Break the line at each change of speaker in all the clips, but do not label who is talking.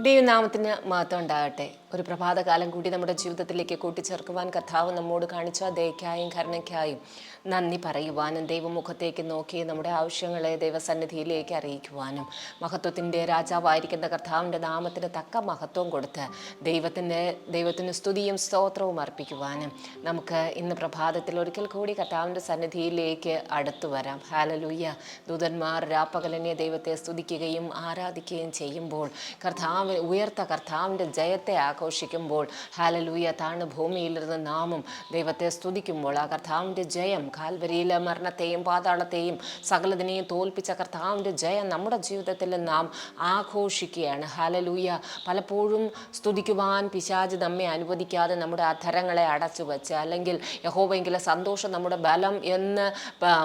ദൈവനാമത്തിന് മഹത്വം ഉണ്ടാകട്ടെ. ഒരു പ്രഭാതകാലം കൂടി നമ്മുടെ ജീവിതത്തിലേക്ക് കൂട്ടിച്ചേർക്കുവാൻ കർത്താവ് നമ്മോട് കാണിച്ച ദയക്കായും കരുണയ്ക്കായും നന്ദി പറയുവാനും ദൈവമുഖത്തേക്ക് നോക്കി നമ്മുടെ ആവശ്യങ്ങളെ ദൈവസന്നിധിയിലേക്ക് അറിയിക്കുവാനും മഹത്വത്തിന്റെ രാജാവായിരിക്കുന്ന കർത്താവിന്റെ നാമത്തിന് തക്ക മഹത്വം കൊടുത്ത് ദൈവത്തിന്റെ ദൈവത്തിന് സ്തുതിയും സ്തോത്രവും അർപ്പിക്കുവാനും നമുക്ക് ഇന്ന് പ്രഭാതത്തിൽ ഒരിക്കൽ കൂടി കർത്താവിന്റെ സന്നിധിയിലേക്ക് അടുത്തു വരാം. ഹാലലൂയ്യ ദൂതന്മാർ രാപ്പകലനെ ദൈവത്തെ സ്തുതിക്കുകയും ആരാധിക്കുകയും ചെയ്യുമ്പോൾ കർത്താവ് ഉയർത്ത കർത്താവിന്റെ ജയത്തെ ആഘോഷിക്കുമ്പോൾ ഹാലലൂയ താണ് ഭൂമിയിലിരുന്ന് നാമും ദൈവത്തെ സ്തുതിക്കുമ്പോൾ ആ കർത്താവിന്റെ ജയം കാൽവരിയിലെ മരണത്തെയും പാതാളത്തെയും സകലതിനെയും തോൽപ്പിച്ച കർത്താവിന്റെ ജയം നമ്മുടെ ജീവിതത്തിൽ നാം ആഘോഷിക്കുകയാണ്. ഹാലലൂയ പലപ്പോഴും സ്തുതിക്കുവാൻ പിശാജ് നമ്മെ അനുവദിക്കാതെ നമ്മുടെ അധരങ്ങളെ അടച്ചു വെച്ച് അല്ലെങ്കിൽ യഹോവെങ്കിലെ സന്തോഷം നമ്മുടെ ബലം എന്ന്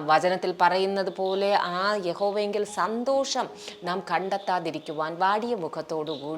വചനത്തിൽ പറയുന്നത് പോലെ ആ യഹോവെങ്കിൽ സന്തോഷം നാം കണ്ടെത്താതിരിക്കുവാൻ വാടിയ മുഖത്തോടുകൂടി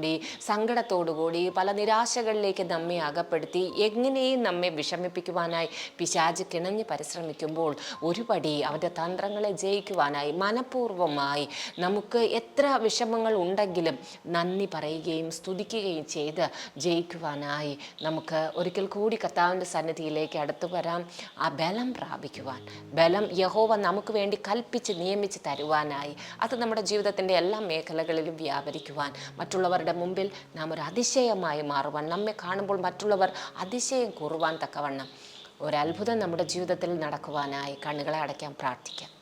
സങ്കടത്തോടുകൂടി പല നിരാശകളിലേക്ക് നമ്മെ അകപ്പെടുത്തി എങ്ങനെയും നമ്മെ വിഷമിപ്പിക്കുവാനായി പിശാജ് കിണഞ്ഞ് പരിശ്രമിക്കുമ്പോൾ ഒരുപടി അവന്റെ തന്ത്രങ്ങളെ ജയിക്കുവാനായി മനഃപൂർവമായി നമുക്ക് എത്ര വിഷമങ്ങൾ ഉണ്ടെങ്കിലും നന്ദി പറയുകയും സ്തുതിക്കുകയും ചെയ്ത് ജയിക്കുവാനായി നമുക്ക് ഒരിക്കൽ കൂടി കർത്താവിന്റെ സന്നിധിയിലേക്ക് അടുത്തു വരാം. ആ ബലം പ്രാപിക്കുവാൻ ബലം യഹോവ നമുക്ക് വേണ്ടി കൽപ്പിച്ച് നിയമിച്ച് തരുവാനായി അത് നമ്മുടെ ജീവിതത്തിന്റെ എല്ലാ മേഖലകളിലും വ്യാപരിക്കുവാൻ മറ്റുള്ളവരുടെ മുമ്പിൽ നാം ഒരു അതിശയമായി മാറുവാൻ നമ്മെ കാണുമ്പോൾ മറ്റുള്ളവർ അതിശയം കൂറുവാൻ തക്കവണ്ണം. ഒരത്ഭുതം നമ്മുടെ ജീവിതത്തിൽ നടക്കുവാനായി കണ്ണുകളെ അടയ്ക്കാൻ പ്രാർത്ഥിക്കാം.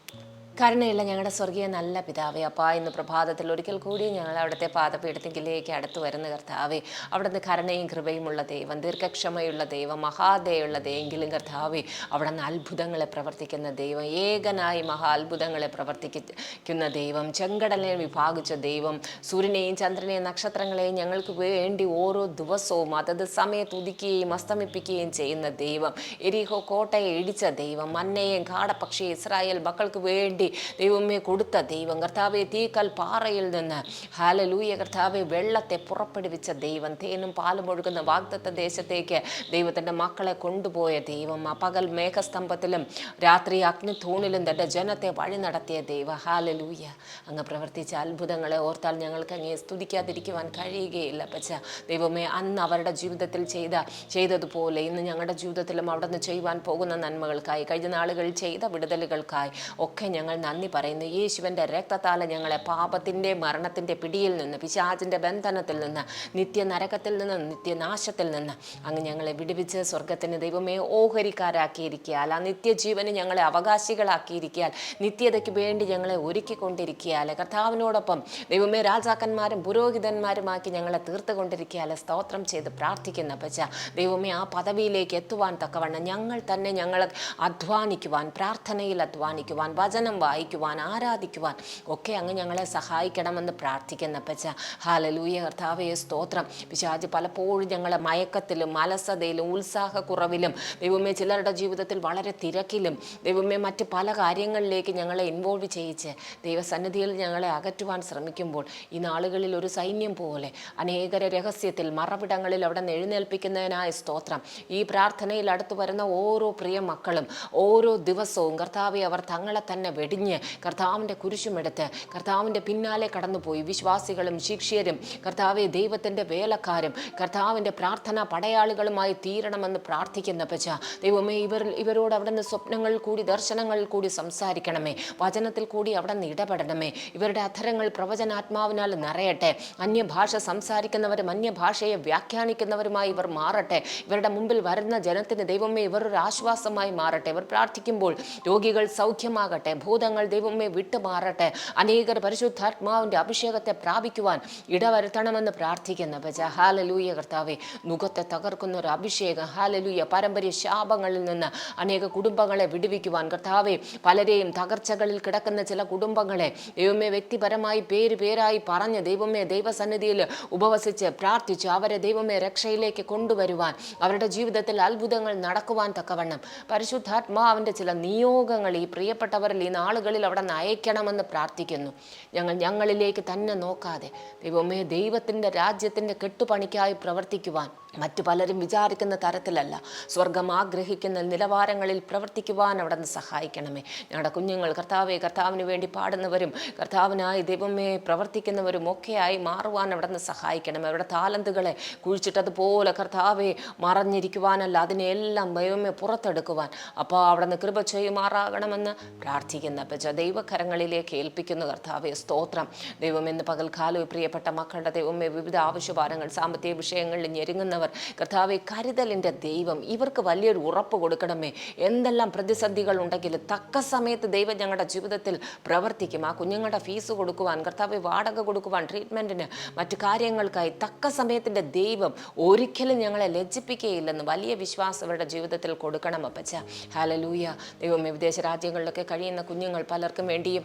കരുണയുള്ള ഞങ്ങളുടെ സ്വർഗീയ നല്ല പിതാവേ അപ്പാ ഇന്ന് പ്രഭാതത്തിൽ ഒരിക്കൽ കൂടി ഞങ്ങൾ അവിടുത്തെ പാദപീഠത്തിങ്കിലേക്ക് അടുത്ത് വരുന്ന കർത്താവേ. അവിടുന്ന് കരുണയും കൃപയുമുള്ള ദൈവം ദീർഘക്ഷമയുള്ള ദൈവം മഹാദയുള്ള ദൈവെങ്കിലും കർത്താവേ അവിടുന്ന് അത്ഭുതങ്ങളെ പ്രവർത്തിക്കുന്ന ദൈവം ഏകനായി മഹാ അത്ഭുതങ്ങളെ പ്രവർത്തിക്കുന്ന ദൈവം ചെങ്കടലിനെ വിഭാഗിച്ച ദൈവം സൂര്യനെയും ചന്ദ്രനെയും നക്ഷത്രങ്ങളെയും ഞങ്ങൾക്ക് വേണ്ടി ഓരോ ദിവസവും അതത് സമയത്ത് ഉദിക്കുകയും അസ്തമിപ്പിക്കുകയും ചെയ്യുന്ന ദൈവം എരിഹോ കോട്ടയെ ഇടിച്ച ദൈവം മന്നയെയും കാടപക്ഷിയെ ഇസ്രായേൽ മക്കൾക്ക് വേണ്ടി ദൈവമേ കൊടുത്ത ദൈവം. കർത്താവെ തീക്കൽ പാറയിൽ നിന്ന്. ഹാലലൂയ കർത്താവെ വെള്ളത്തെ പുറപ്പെടുവിച്ച ദൈവം. തേനും പാലും ഒഴുകുന്ന വാഗ്ദത്ത ദേശത്തേക്ക് ദൈവത്തിന്റെ മക്കളെ കൊണ്ടുപോയ ദൈവം. പകൽ മേഘസ്തംഭത്തിലും രാത്രി അഗ്നി തൂണിലും തന്റെ ജനത്തെ വഴി നടത്തിയ ദൈവം. ഹാലലൂയ അങ്ങ് പ്രവർത്തിച്ച അത്ഭുതങ്ങളെ ഓർത്താൽ ഞങ്ങൾക്ക് അങ്ങേ സ്തുതിക്കാതിരിക്കുവാൻ കഴിയുകയില്ല പച്ച ദൈവമേ അന്ന് അവരുടെ ജീവിതത്തിൽ ചെയ്ത ചെയ്തതുപോലെ ഇന്ന് ഞങ്ങളുടെ ജീവിതത്തിലും അവിടെ നിന്ന് ചെയ്യുവാൻ പോകുന്ന നന്മകൾക്കായി കഴിഞ്ഞ നാളുകളിൽ ചെയ്ത വിടുതലുകൾക്കായി ഒക്കെ ഞങ്ങൾ നന്ദി പറയുന്നു. യേശുവിന്റെ രക്തത്താല ഞങ്ങളെ പാപത്തിന്റെ മരണത്തിന്റെ പിടിയിൽ നിന്ന് പിശാചിന്റെ ബന്ധനത്തിൽ നിന്ന് നിത്യ നരകത്തിൽ നിന്ന് നിത്യനാശത്തിൽ നിന്ന് അങ്ങ് ഞങ്ങളെ വിടുവിച്ച് സ്വർഗത്തിന് ദൈവമേ ഓഹരിക്കാരാക്കിയിരിക്കാൽ ആ നിത്യജീവന് ഞങ്ങളെ അവകാശികളാക്കിയിരിക്കാൽ നിത്യതയ്ക്ക് വേണ്ടി ഞങ്ങളെ ഒരുക്കിക്കൊണ്ടിരിക്കുകയാൽ കർത്താവിനോടൊപ്പം ദൈവമേ രാജാക്കന്മാരും പുരോഹിതന്മാരുമാക്കി ഞങ്ങളെ തീർത്തുകൊണ്ടിരിക്കുകയാൽ സ്തോത്രം ചെയ്ത് പ്രാർത്ഥിക്കുന്ന പച്ച ദൈവമേ ആ പദവിയിലേക്ക് എത്തുവാൻ തക്കവണ്ണം ഞങ്ങൾ തന്നെ ഞങ്ങൾ അധ്വാനിക്കുവാൻ പ്രാർത്ഥനയിൽ അധ്വാനിക്കുവാൻ വചനം വായിക്കുവാൻ ആരാധിക്കുവാൻ ഒക്കെ അങ്ങ് ഞങ്ങളെ സഹായിക്കണമെന്ന് പ്രാർത്ഥിക്കുന്ന പച്ച ഹാലലൂയ കർത്താവേ സ്തോത്രം. പിശാജ് പലപ്പോഴും ഞങ്ങളെ മയക്കത്തിലും അലസതയിലും ഉത്സാഹക്കുറവിലും ദൈവമേ ചിലരുടെ ജീവിതത്തിൽ വളരെ തിരക്കിലും ദൈവമേ മറ്റ് പല കാര്യങ്ങളിലേക്ക് ഞങ്ങളെ ഇൻവോൾവ് ചെയ്യിച്ച് ദൈവസന്നിധിയിൽ ഞങ്ങളെ അകറ്റുവാൻ ശ്രമിക്കുമ്പോൾ ഈ നാളുകളിൽ ഒരു സൈന്യം പോലെ അനേകര രഹസ്യത്തിൽ മറവിടങ്ങളിൽ അവിടെ എഴുന്നേൽപ്പിക്കുന്നതിനായ സ്തോത്രം. ഈ പ്രാർത്ഥനയിൽ അടുത്തു വരുന്ന ഓരോ പ്രിയ മക്കളും ഓരോ ദിവസവും കർത്താവെ അവർ തങ്ങളെ തന്നെ വെടിഞ്ഞ് കർത്താവിന്റെ കുരിശുമെടുത്ത് കർത്താവിന്റെ പിന്നാലെ കടന്നുപോയി. വിശ്വാസികളും ശിക്ഷ്യരും കർത്താവെ ദൈവത്തിന്റെ വേലക്കാരും കർത്താവിന്റെ പ്രാർത്ഥന പടയാളികളുമായി തീരണമെന്ന് പ്രാർത്ഥിക്കുന്ന പച്ച ദൈവമേ ഇവർ ഇവരോട് അവിടെ നിന്ന് സ്വപ്നങ്ങളിൽ കൂടി ദർശനങ്ങളിൽ കൂടി സംസാരിക്കണമേ. വചനത്തിൽ കൂടി അവിടെ നിന്ന് ഇടപെടണമേ. ഇവരുടെ അധരങ്ങൾ പ്രവചനാത്മാവിനാൽ നിറയട്ടെ. അന്യഭാഷ സംസാരിക്കുന്നവരും അന്യഭാഷയെ വ്യാഖ്യാനിക്കുന്നവരുമായി ഇവർ മാറട്ടെ. ഇവരുടെ മുമ്പിൽ വരുന്ന ജനത്തിന് ദൈവമേ ഇവർ ഒരു ആശ്വാസമായി മാറട്ടെ. ഇവർ പ്രാർത്ഥിക്കുമ്പോൾ രോഗികൾ സൗഖ്യമാകട്ടെ. ഭൂതങ്ങൾ ദൈവമേ വിട്ടുമാറട്ടെ. അനേകർ പരിശുദ്ധാത്മാവിന്റെ അഭിഷേകത്തെ പ്രാപിക്കുവാൻ ഇടവരുത്തണമെന്ന് പ്രാർത്ഥിക്കുന്ന ബജ ഹാലലൂയ കർത്താവെ മുഖത്തെ തകർക്കുന്ന ഒരു അഭിഷേകം ഹാലലൂയ പാരമ്പര്യ ശാപങ്ങളിൽ നിന്ന് അനേക കുടുംബങ്ങളെ വിടുവിക്കുവാൻ കർത്താവെ പലരെയും തകർച്ചകളിൽ കിടക്കുന്ന ചില കുടുംബങ്ങളെ ദൈവമേ വ്യക്തിപരമായി പേര് പേരായി പറഞ്ഞ് ദൈവമേ ദൈവസന്നിധിയിൽ ഉപവസിച്ച് പ്രാർത്ഥിച്ച് അവരെ ദൈവമേ രക്ഷയിലേക്ക് കൊണ്ടുവരുവാൻ അവരുടെ ജീവിതത്തിൽ അത്ഭുതങ്ങൾ നടക്കുവാൻ തക്കവണ്ണം പരിശുദ്ധാത്മാവിന്റെ ചില നിയോഗങ്ങൾ ഈ പ്രിയപ്പെട്ടവരിൽ ഈ നാളുകളിൽ അവിടെ നിന്ന് അയക്കണമെന്ന് പ്രാർത്ഥിക്കുന്നു. ഞങ്ങൾ ഞങ്ങളിലേക്ക് തന്നെ നോക്കാതെ ദൈവമേ ദൈവത്തിന്റെ രാജ്യത്തിന്റെ കെട്ടുപണിക്കായി പ്രവർത്തിക്കുവാൻ മറ്റു പലരും വിചാരിക്കുന്ന തരത്തിലല്ല. സ്വർഗം ആഗ്രഹിക്കുന്ന നിലവാരങ്ങളിൽ പ്രവർത്തിക്കുവാൻ അവിടെ നിന്ന് സഹായിക്കണമേ. ഞങ്ങളുടെ കുഞ്ഞുങ്ങൾ കർത്താവെ കർത്താവിന് വേണ്ടി പാടുന്നവരും കർത്താവിനായി ദൈവമേ പ്രവർത്തിക്കുന്നവരും ഒക്കെയായി മാറുവാൻ അവിടെ നിന്ന് സഹായിക്കണമേ. അവരുടെ താലന്തുകളെ കുഴിച്ചിട്ടതുപോലെ കർത്താവെ മറഞ്ഞിരിക്കുവാനല്ല അതിനെല്ലാം ദൈവമേ പുറത്തെടുക്കുവാൻ. അപ്പോൾ അവിടെ നിന്ന് കൃപ ചെയ്യുമാറാകണമെന്ന് പ്രാർത്ഥിക്കുന്ന. പച്ച ദൈവകരങ്ങളിലേക്ക് ഏൽപ്പിക്കുന്നു കർത്താവെ സ്തോത്രം. ദൈവമെന്ന് പകൽക്കാലം പ്രിയപ്പെട്ട മക്കളുടെ ദൈവമേ വിവിധ ആവശ്യഭാരങ്ങൾ സാമ്പത്തിക വിഷയങ്ങളിൽ ഞെരുങ്ങുന്നവർ കർത്താവെ കരുതലിന്റെ ദൈവം ഇവർക്ക് വലിയൊരു ഉറപ്പ് കൊടുക്കണമേ. എന്തെല്ലാം പ്രതിസന്ധികൾ ഉണ്ടെങ്കിലും തക്ക സമയത്ത് ദൈവം ഞങ്ങളുടെ ജീവിതത്തിൽ പ്രവർത്തിക്കും. ആ കുഞ്ഞുങ്ങളുടെ ഫീസ് കൊടുക്കുവാൻ കർത്താവെ വാടക കൊടുക്കുവാൻ ട്രീറ്റ്മെന്റിന് മറ്റു കാര്യങ്ങൾക്കായി തക്ക സമയത്തിന്റെ ദൈവം ഒരിക്കലും ഞങ്ങളെ ലജ്ജിപ്പിക്കുകയില്ലെന്ന് വലിയ വിശ്വാസം അവരുടെ ജീവിതത്തിൽ കൊടുക്കണം അപ്പച്ച. ഹാലലൂയ ദൈവം വിദേശ രാജ്യങ്ങളിലൊക്കെ കഴിയുന്ന കുഞ്ഞുങ്ങൾ പലർക്കും വേണ്ടിയും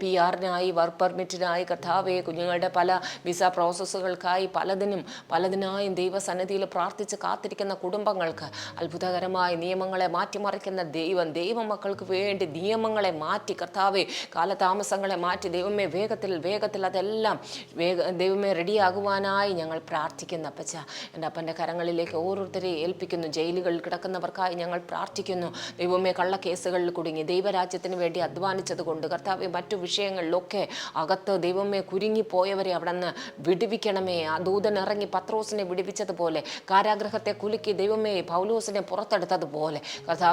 പി ആറിനായി വർക്ക് പെർമിറ്റിനായി കർത്താവെ കുഞ്ഞുങ്ങളുടെ പല വിസ പ്രോസസ്സുകൾക്കായി പലതിനും പലതിനായും ദൈവസന്നിധിയിൽ പ്രാർത്ഥിച്ച് കാത്തിരിക്കുന്ന കുടുംബങ്ങൾക്ക് അത്ഭുതകരമായ നിയമങ്ങളെ മാറ്റിമറിക്കുന്ന ദൈവം ദൈവമക്കൾക്ക് വേണ്ടി നിയമങ്ങളെ മാറ്റി കർത്താവെ കാലതാമസങ്ങളെ മാറ്റി ദൈവമേ വേഗത്തിൽ വേഗത്തിൽ അതെല്ലാം വേഗ ദൈവമേ റെഡിയാകുവാനായി ഞങ്ങൾ പ്രാർത്ഥിക്കുന്നു അപ്പച്ച. എന്റെ അപ്പന്റെ കരങ്ങളിലേക്ക് ഓരോരുത്തരെ ഏൽപ്പിക്കുന്നു ജയിലുകളിൽ കിടക്കുന്നവർക്കായി ഞങ്ങൾ പ്രാർത്ഥിക്കുന്നു. ദൈവമേ കള്ളക്കേസുകളിൽ കുടുങ്ങി ദൈവരാജ്യത്തിന് വേണ്ടി അധ്വാനിച്ചത് കൊണ്ട് കർത്താവ് മറ്റു വിഷയങ്ങളിലൊക്കെ അകത്ത് ദൈവമേ കുരുങ്ങിപ്പോയവരെ അവിടെ നിന്ന് വിടുവിക്കണമേ. ആ ദൂതൻ ഇറങ്ങി പത്രോസിനെ വിടുവിച്ചതുപോലെ കാരാഗ്രഹത്തെ കുലുക്കി ദൈവമേ പൗലോസിനെ പുറത്തെടുത്തതുപോലെ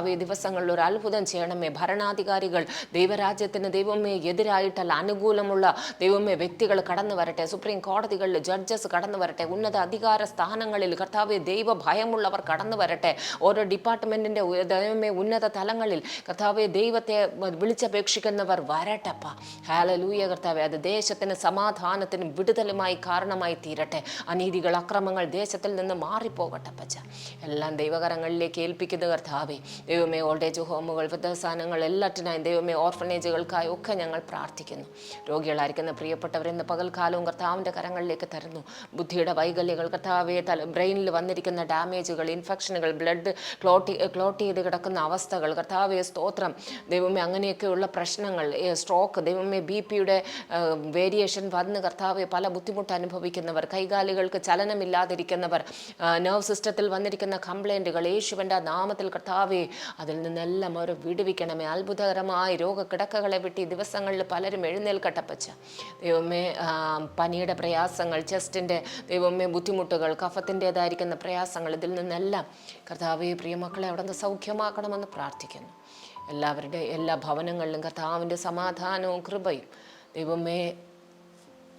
ഈ ദിവസങ്ങളിൽ ഒരു അത്ഭുതം ചെയ്യണമേ. ഭരണാധികാരികൾ ദൈവരാജ്യത്തിന് ദൈവമേ എതിരായിട്ടല്ല അനുകൂലമുള്ള ദൈവമേ വ്യക്തികൾ കടന്നു വരട്ടെ. സുപ്രീം കോടതികളിൽ ജഡ്ജസ് കടന്നു വരട്ടെ. ഉന്നത അധികാര സ്ഥാനങ്ങളിൽ കർത്താവ് ദൈവ ഭയമുള്ളവർ കടന്നു വരട്ടെ. ഓരോ ഡിപ്പാർട്ട്മെന്റിന്റെ ദൈവമേ ഉന്നത തലങ്ങളിൽ കർത്താവ് ദൈവത്തെ വിളിച്ചപേക്ഷിക്കുന്നവർ വരട്ടപ്പ ഹാലലൂയ കർത്താവെ അത് ദേശത്തിന് സമാധാനത്തിനും വിടുതലുമായി കാരണമായി തീരട്ടെ. അനീതികൾ അക്രമങ്ങൾ ദേശത്തിൽ നിന്ന് മാറിപ്പോകട്ടെ പച്ച എല്ലാം ദൈവകരങ്ങളിലേക്ക് ഏൽപ്പിക്കുന്ന കർത്താവെ ദൈവമേ ഓൾഡ് ഏജ് ഹോമുകൾ വൃദ്ധസാനങ്ങൾ എല്ലാറ്റിനായും ദൈവമേ ഓർഫനേജുകൾക്കായി ഒക്കെ ഞങ്ങൾ പ്രാർത്ഥിക്കുന്നു. രോഗികളായിരിക്കുന്ന പ്രിയപ്പെട്ടവർ ഇന്ന് പകൽക്കാലവും കർത്താവിന്റെ കരങ്ങളിലേക്ക് തരുന്നു. ബുദ്ധിയുടെ വൈകല്യങ്ങൾ കർത്താവെ തല ബ്രെയിനിൽ വന്നിരിക്കുന്ന ഡാമേജുകൾ ഇൻഫെക്ഷനുകൾ ബ്ലഡ് ക്ലോട്ട് ക്ലോട്ട് ചെയ്ത് കിടക്കുന്ന അവസ്ഥകൾ. കർത്താവെ സ്തോത്രം. ദൈവമേ അങ്ങനെയൊക്കെയുള്ള പ്രശ്നങ്ങൾ സ്ട്രോക്ക് ദൈവമേ ബി പിയുടെ വേരിയേഷൻ വന്ന് കർത്താവ് പല ബുദ്ധിമുട്ട് അനുഭവിക്കുന്നവർ കൈകാലുകൾക്ക് ചലനമില്ലാതിരിക്കുന്നവർ നെർവ് സിസ്റ്റത്തിൽ വന്നിരിക്കുന്ന കംപ്ലൈന്റുകൾ യേശുവിന്റെ നാമത്തിൽ കർത്താവേ അതിൽ നിന്നെല്ലാം അവർ വിടുവിക്കണമേ. അത്ഭുതകരമായ രോഗക്കിടക്കകളെ വിട്ടി ദിവസങ്ങളിൽ പലരും എഴുന്നേൽക്കട്ടപ്പച്ച ദൈവമേ പനിയുടെ പ്രയാസങ്ങൾ ചെസ്റ്റിന്റെ ദൈവമേ ബുദ്ധിമുട്ടുകൾ കഫത്തിന്റെതായിരിക്കുന്ന പ്രയാസങ്ങൾ ഇതിൽ നിന്നെല്ലാം കർത്താവെ പ്രിയമക്കളെ അവിടെ നിന്ന് സൗഖ്യമാക്കണമെന്ന് പ്രാർത്ഥിക്കുന്നു. എല്ലാവരുടെ എല്ലാ ഭവനങ്ങളിലും കർത്താവിന്റെ സമാധാനവും കൃപയും ദൈവമേ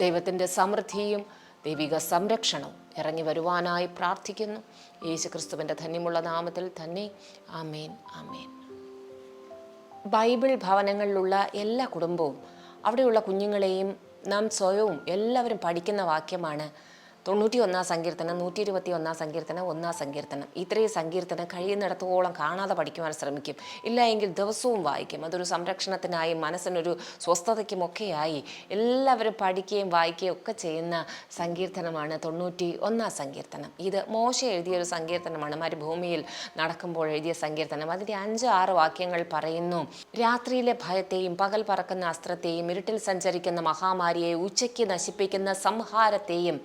ദൈവത്തിന്റെ സമൃദ്ധിയും ദൈവിക സംരക്ഷണവും ഇറങ്ങി വരുവാനായി പ്രാർത്ഥിക്കുന്നു. യേശു ക്രിസ്തുവിന്റെ ധന്യമുള്ള നാമത്തിൽ തന്നെ ആമേൻ ആമേൻ. ബൈബിൾ ഭവനങ്ങളിലുള്ള എല്ലാ കുടുംബവും അവിടെയുള്ള കുഞ്ഞുങ്ങളെയും നാം സ്വയവും എല്ലാവരും പഠിക്കുന്ന വാക്യമാണ് തൊണ്ണൂറ്റി ഒന്നാം സങ്കീർത്തനം നൂറ്റി ഇരുപത്തി ഒന്നാം സങ്കീർത്തനം ഒന്നാം സങ്കീർത്തനം. ഇത്രയും സങ്കീർത്തനം കഴിയുന്നിടത്തോളം കാണാതെ പഠിക്കുവാൻ ശ്രമിക്കും. ഇല്ല എങ്കിൽ ദിവസവും വായിക്കും. അതൊരു സംരക്ഷണത്തിനായി മനസ്സിനൊരു സ്വസ്ഥതയ്ക്കുമൊക്കെയായി എല്ലാവരും പഠിക്കുകയും വായിക്കുകയും ഒക്കെ ചെയ്യുന്ന സങ്കീർത്തനമാണ് തൊണ്ണൂറ്റി ഒന്നാം സങ്കീർത്തനം. ഇത് മോശ എഴുതിയ ഒരു സങ്കീർത്തനമാണ്. മരുഭൂമിയിൽ നടക്കുമ്പോൾ എഴുതിയ സങ്കീർത്തനം. അതിന്റെ അഞ്ച് ആറ് വാക്യങ്ങൾ പറയുന്നു രാത്രിയിലെ ഭയത്തെയും പകൽ പറക്കുന്ന അസ്ത്രത്തെയും ഇരുട്ടിൽ സഞ്ചരിക്കുന്ന മഹാമാരിയെ ഉച്ചയ്ക്ക് നശിപ്പിക്കുന്ന സംഹാരത്തെയും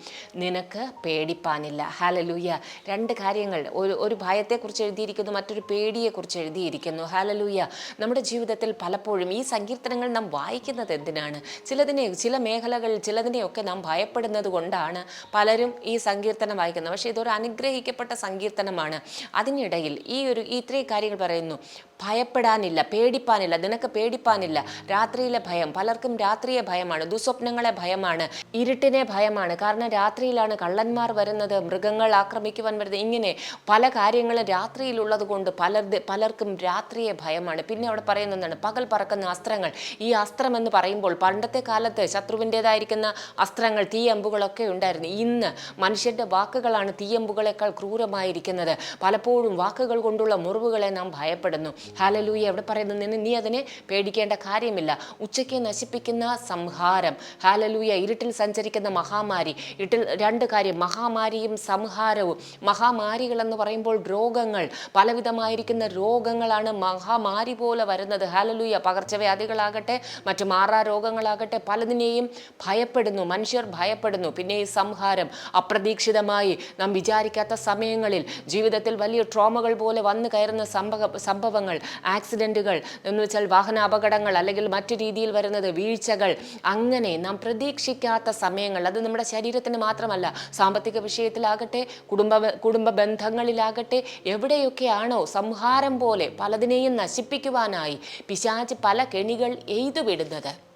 നിനക്ക് പേടിപ്പാനില്ല. ഹാലലൂയ രണ്ട് കാര്യങ്ങൾ. ഒരു ഒരു ഭയത്തെക്കുറിച്ച് എഴുതിയിരിക്കുന്നു മറ്റൊരു പേടിയെക്കുറിച്ച് എഴുതിയിരിക്കുന്നു. ഹാലലൂയ നമ്മുടെ ജീവിതത്തിൽ പലപ്പോഴും ഈ സങ്കീർത്തനങ്ങൾ നാം വായിക്കുന്നത് എന്തിനാണ്? ചിലതിനെ ചില മേഖലകൾ ചിലതിനെയൊക്കെ നാം ഭയപ്പെടുന്നത് കൊണ്ടാണ് പലരും ഈ സങ്കീർത്തനം വായിക്കുന്നത്. പക്ഷേ ഇതൊരു അനുഗ്രഹിക്കപ്പെട്ട സങ്കീർത്തനമാണ്. അതിനിടയിൽ ഈ ഒരു ഇത്രയും കാര്യങ്ങൾ പറയുന്നു. ഭയപ്പെടാനില്ല പേടിപ്പാനില്ല നിനക്ക് പേടിപ്പാനില്ല. രാത്രിയിലെ ഭയം പലർക്കും രാത്രിയെ ഭയമാണ് ദുസ്വപ്നങ്ങളെ ഭയമാണ് ഇരുട്ടിനെ ഭയമാണ്. കാരണം രാത്രിയിലാണ് കള്ളന്മാർ വരുന്നത് മൃഗങ്ങൾ ആക്രമിക്കുവാൻ വരുന്നത്. ഇങ്ങനെ പല കാര്യങ്ങളും രാത്രിയിലുള്ളത് കൊണ്ട് പലർ പലർക്കും രാത്രിയെ ഭയമാണ്. പിന്നെ അവിടെ പറയുന്നതാണ് പകൽ പറക്കുന്ന അസ്ത്രങ്ങൾ. ഈ അസ്ത്രം എന്ന് പറയുമ്പോൾ പണ്ടത്തെ കാലത്ത് ശത്രുവിന്റെതായിരിക്കുന്ന അസ്ത്രങ്ങൾ തീയമ്പുകളൊക്കെ ഉണ്ടായിരുന്നു. ഇന്ന് മനുഷ്യന്റെ വാക്കുകളാണ് തീയമ്പുകളെക്കാൾ ക്രൂരമായിരിക്കുന്നത്. പലപ്പോഴും വാക്കുകൾ കൊണ്ടുള്ള മുറിവുകളെ നാം ഭയപ്പെടുന്നു. ഹാലലൂയ എവിടെ പറയുന്നത് നീ അതിനെ പേടിക്കേണ്ട കാര്യമില്ല. ഉച്ചയ്ക്ക് നശിപ്പിക്കുന്ന സംഹാരം. ഹാലലൂയ ഇരുട്ടിൽ സഞ്ചരിക്കുന്ന മഹാമാരി. ഇരുട്ടിൽ രണ്ട് കാര്യം മഹാമാരിയും സംഹാരവും. മഹാമാരികൾ എന്ന് പറയുമ്പോൾ രോഗങ്ങൾ. പലവിധമായിരിക്കുന്ന രോഗങ്ങളാണ് മഹാമാരി പോലെ വരുന്നത്. ഹാലലൂയ പകർച്ചവ്യാധികളാകട്ടെ മറ്റു മാറാ രോഗങ്ങളാകട്ടെ പലതിനെയും ഭയപ്പെടുന്നു. മനുഷ്യർ ഭയപ്പെടുന്നു. പിന്നെ ഈ സംഹാരം അപ്രതീക്ഷിതമായി. നാം വിചാരിക്കാത്ത സമയങ്ങളിൽ ജീവിതത്തിൽ വലിയ ട്രോമകൾ പോലെ വന്നു കയറുന്ന സംഭവ സംഭവങ്ങൾ. ആക്സിഡന്റുകൾ എന്ന് വെച്ചാൽ വാഹന അപകടങ്ങൾ അല്ലെങ്കിൽ മറ്റു രീതിയിൽ വരുന്നത് വീഴ്ചകൾ അങ്ങനെ നാം പ്രതീക്ഷിക്കാത്ത സമയങ്ങൾ. അത് നമ്മുടെ ശരീരത്തിന് മാത്രമല്ല സാമ്പത്തിക വിഷയത്തിലാകട്ടെ കുടുംബ കുടുംബ ബന്ധങ്ങളിലാകട്ടെ എവിടെയൊക്കെയാണോ സംഹാരം പോലെ പലതിനെയും നശിപ്പിക്കുവാനായി പിശാച് പല കെണികൾ എയ്തു വിടുന്നത്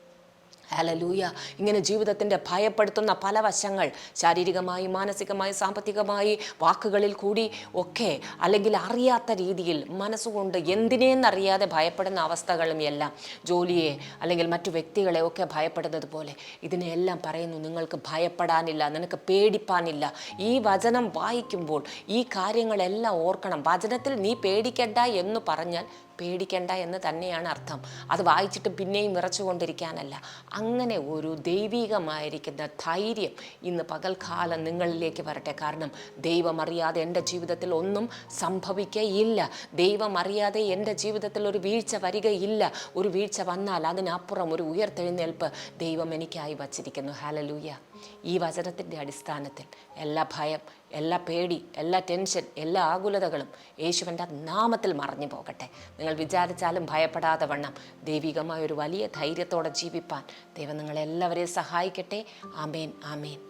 ഹലലൂയ ഇങ്ങനെ ജീവിതത്തിന്റെ ഭയപ്പെടുത്തുന്ന പല വശങ്ങൾ ശാരീരികമായി മാനസികമായി സാമ്പത്തികമായി വാക്കുകളിൽ കൂടി ഒക്കെ അല്ലെങ്കിൽ അറിയാത്ത രീതിയിൽ മനസ്സുകൊണ്ട് എന്തിനേന്നറിയാതെ ഭയപ്പെടുന്ന അവസ്ഥകളും എല്ലാം ജോലിയെ അല്ലെങ്കിൽ മറ്റു വ്യക്തികളെ ഒക്കെ ഭയപ്പെടുന്നത് പോലെ ഇതിനെല്ലാം പറയുന്നു നിങ്ങൾക്ക് ഭയപ്പെടാനില്ല നിനക്ക് പേടിപ്പാനില്ല. ഈ വചനം വായിക്കുമ്പോൾ ഈ കാര്യങ്ങളെല്ലാം ഓർക്കണം. വചനത്തിൽ നീ പേടിക്കണ്ട എന്ന് പറഞ്ഞാൽ പേടിക്കണ്ട എന്ന് തന്നെയാണ് അർത്ഥം. അത് വായിച്ചിട്ട് പിന്നെയും വിറച്ചുകൊണ്ടിരിക്കാനല്ല. അങ്ങനെ ഒരു ദൈവികമായിരിക്കുന്ന ധൈര്യം ഇന്ന് പകൽക്കാലം നിങ്ങളിലേക്ക് വരട്ടെ. കാരണം ദൈവം അറിയാതെ എന്റെ ജീവിതത്തിൽ ഒന്നും സംഭവിക്കയില്ല. ദൈവം അറിയാതെ എന്റെ ജീവിതത്തിൽ ഒരു വീഴ്ച വരികയില്ല. ഒരു വീഴ്ച വന്നാൽ അതിനപ്പുറം ഒരു ഉയർത്തെഴുന്നേൽപ്പ് ദൈവം എനിക്കായി വച്ചിരിക്കുന്നു. ഹാലലൂയ ഈ വചനത്തിന്റെ അടിസ്ഥാനത്തിൽ എല്ലാ ഭയം എല്ലാ പേടി എല്ലാ ടെൻഷൻ എല്ലാ ആകുലതകളും യേശുവിന്റെ നാമത്തിൽ മറഞ്ഞു പോകട്ടെ. നിങ്ങൾ വിചാരിച്ചാലും ഭയപ്പെടാതെ വണ്ണം. ദൈവികമായ ഒരു വലിയ ധൈര്യത്തോടെ ജീവിപ്പാൻ ദൈവം നിങ്ങളെല്ലാവരെയും സഹായിക്കട്ടെ. ആമേൻ ആമേൻ.